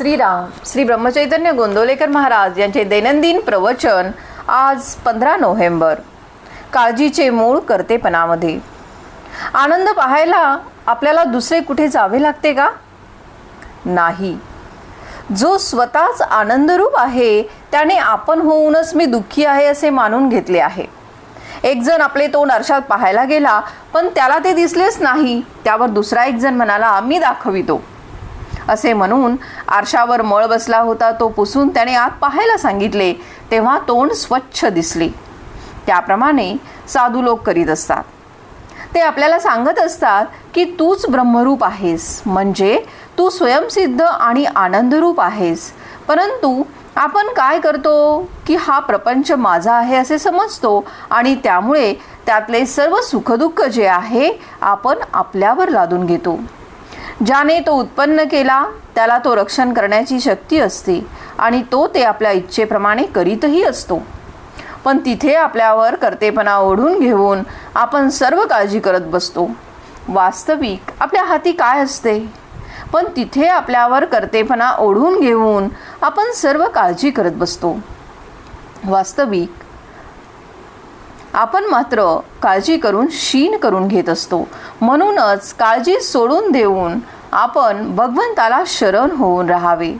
श्रीराम श्री ब्रह्मचैतन्य गोंदवलेकर महाराज यांचे दैनंदिन प्रवचन आज पंधरा नोव्हेंबर. काळजीचे मूळ कर्तेपणामध्ये. आनंद पाहायला आपल्याला दुसरे कुठे जावे लागते का? नाही. जो स्वतःच आनंदरूप आहे त्याने आपण होऊनच मी दुःखी आहे असे मानून घेतले आहे. एक जण आपले तोंड आरशात पाहायला गेला पण त्याला ते दिसलेच नाही. त्यावर दुसरा एक जण म्हणाला मी दाखवितो. असे म्हणून आरशावर मळ बसला होता तो पुसून त्याने आत पाहायला सांगितले तेव्हा तोंड स्वच्छ दिसले. त्याप्रमाणे साधू लोक करीत असतात. ते आपल्याला सांगत असतात की तूच ब्रह्मरूप आहेस म्हणजे तू स्वयंसिद्ध आणि आनंदरूप आहेस. परंतु आपण काय करतो की हा प्रपंच माझा आहे असे समजतो आणि त्यामुळे त्यातले सर्व सुखदुःख जे आहे आपण आपल्यावर लादून घेतो. ज्याने तो उत्पन्न केला त्याला तो रक्षण करण्याची शक्ती असते आणि तो ते आपल्या इच्छेप्रमाणे करीतही असतो. पण तिथे आपल्यावर कर्तेपणा ओढून घेऊन आपण सर्व काळजी करत बसतो. वास्तविक आपल्या हाती काय असते? पण तिथे आपल्यावर कर्तेपणा ओढून घेऊन आपण सर्व काळजी करत बसतो. वास्तविक आपण मात्र काळजी करून शीन करून घेत असतो. म्हणूनच काळजी सोडून देऊन आपण भगवंताला शरण होऊन राहावे.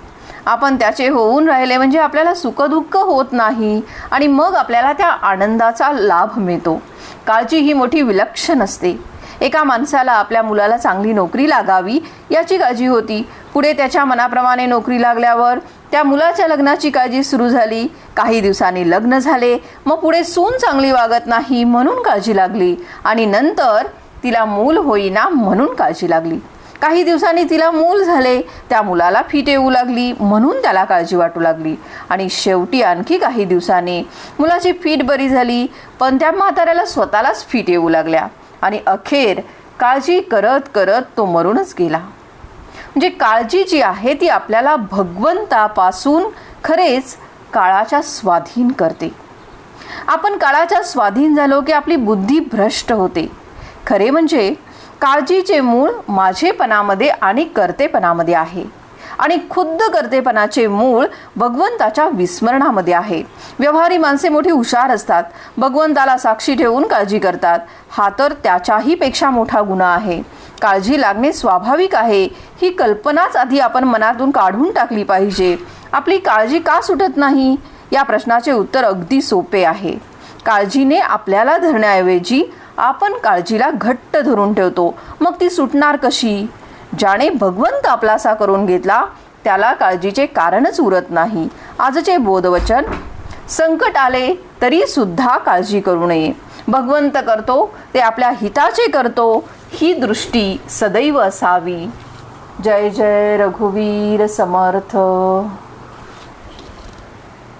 आपण त्याचे होऊन राहिले म्हणजे आपल्याला सुखदुःख होत नाही आणि मग आपल्याला त्या आनंदाचा लाभ मिळतो. काळजी ही मोठी विलक्षण असते. एका माणसाला आपल्या मुलाला चांगली नोकरी लागावी याची काळजी होती. पुढे त्याच्या मनाप्रमाणे नोकरी लागल्यावर त्या मुलाच्या लग्नाची काळजी सुरू झाली. काही दिवसांनी लग्न झाले. मग पुढे सून चांगली वागत नाही म्हणून काळजी लागली आणि नंतर तिला मूल होईना म्हणून काळजी लागली. काही दिवसांनी तिला मूल झाले. त्या मुलाला फिट येऊ लागली म्हणून त्याला काळजी वाटू लागली. आणि शेवटी आणखी काही दिवसांनी मुलाची फीट बरी झाली पण त्या म्हाताऱ्याला स्वतःलाच फिट येऊ लागल्या. आणि अखेर काळजी करत करत तो मरूनच गेला. म्हणजे काळजी जी आहे ती आपल्याला भगवंतापासून खरेच काळाच्या स्वाधीन करते. आपण काळाच्या स्वाधीन झालो की आपली बुद्धी भ्रष्ट होते. खरे म्हणजे काळजीचे मूळ माझेपणामध्ये आणि कर्तेपणामध्ये आहे. आणि खुद्द कर्तेपणाचे मूळ भगवंताच्या विस्मरणामध्ये आहे. व्यवहारी माणसे मोठी हुशार असतात. भगवंताला साक्षी ठेवून काळजी करतात. हा तर त्याच्याही पेक्षा मोठा गुन्हा आहे. काळजी लागणे स्वाभाविक आहे. ही कल्पनाच आधी आपण मनातून काढून टाकली पाहिजे. आपली काळजी का सुटत नाही? या प्रश्नाचे उत्तर अगदी सोपे आहे. काळजीने आपल्याला धरण्याऐवजी आपण काळजीला घट्ट धरून ठेवतो. मग ती सुटणार कशी? ज्याने भगवंत आपलासा करून घेतला त्याला काळजीचे कारणच उरत नाही. आजचे बोधवचन संकट आले तरी सुद्धा काळजी करू नये. भगवंत करतो ते आपल्या हिताचे करतो ही दृष्टी सदैव असावी. जय जय रघुवीर समर्थ.